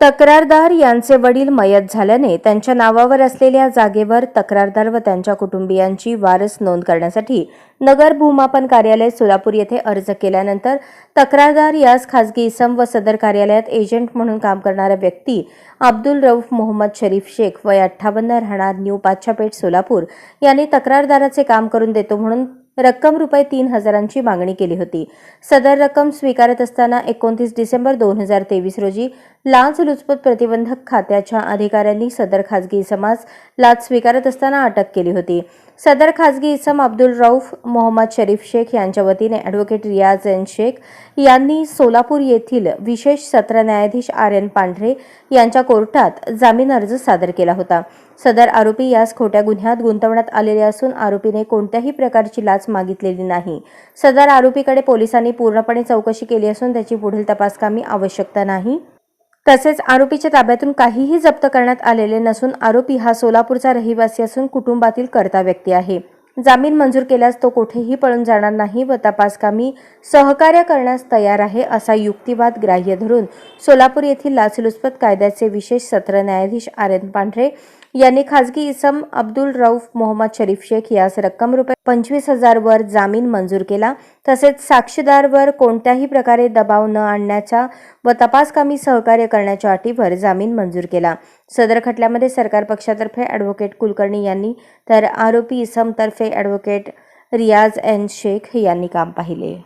तक्रारदार यांचे वडील मयत झाल्याने त्यांच्या नावावर असलेल्या जागेवर तक्रारदार व त्यांच्या कुटुंबियांची वारस नोंद करण्यासाठी नगर भूमापन कार्यालय सोलापूर येथे अर्ज केल्यानंतर तक्रारदार यास खासगी इसम व सदर कार्यालयात एजंट म्हणून काम करणारा व्यक्ती अब्दुल रऊफ मोहम्मद शरीफ शेख वय अठ्ठावन्न राहणार न्यू पाच्छापेठ सोलापूर. यांनी तक्रारदाराचे काम करून देतो म्हणून रक्कम रुपये तीन हजारांची मागणी केली होती. सदर रक्कम स्वीकारत असताना एकोणतीस डिसेंबर दोन हजार तेवीस रोजी लाचलुचपत प्रतिबंधक खात्याच्या अधिकाऱ्यांनी सदर खाजगी समाज लाच स्वीकारत असताना अटक केली होती. सदर खाजगी इसम अब्दुल रऊफ मोहम्मद शरीफ शेख यांच्या वतीने ॲडव्होकेट रियाज एन शेख यांनी सोलापूर येथील विशेष सत्र न्यायाधीश आर एन पांढरे यांच्या कोर्टात जामीन अर्ज सादर केला होता. सदर आरोपी यास खोट्या गुन्ह्यात गुंतवण्यात आलेले असून आरोपीने कोणत्याही प्रकारची लाच मागितलेली नाही. सदर आरोपीकडे पोलिसांनी पूर्णपणे चौकशी केली असून त्याची पुढील तपासकामी आवश्यकता नाही. तसेच आरोपीच्या ताब्यातून काहीही जप्त करण्यात आलेले नसून आरोपी हा सोलापूरचा रहिवासी असून कुटुंबातील कर्ता व्यक्ती आहे. जामीन मंजूर केल्यास तो कुठेही पळून जाणार नाही व तपासकामी सहकार्य करण्यास तयार आहे असा युक्तिवाद ग्राह्य धरून सोलापूर येथील लाचलुचपत कायद्याचे विशेष सत्र न्यायाधीश आर एन पांढरे यांनी खाजगी इसम अब्दुल रऊफ मोहम्मद शरीफ शेख यास रक्कम रुपये पंचवीस हजारवर जामीन मंजूर केला. तसेच साक्षीदारवर कोणत्याही प्रकारे दबाव न आणण्याच्या व तपासकामी सहकार्य करण्याच्या अटीवर जामीन मंजूर केला. सदर खटल्यामध्ये सरकार पक्षातर्फे ॲडव्होकेट कुलकर्णी यांनी तर आरोपी इसमतर्फे ॲडव्होकेट रियाज एन शेख यांनी काम पाहिले.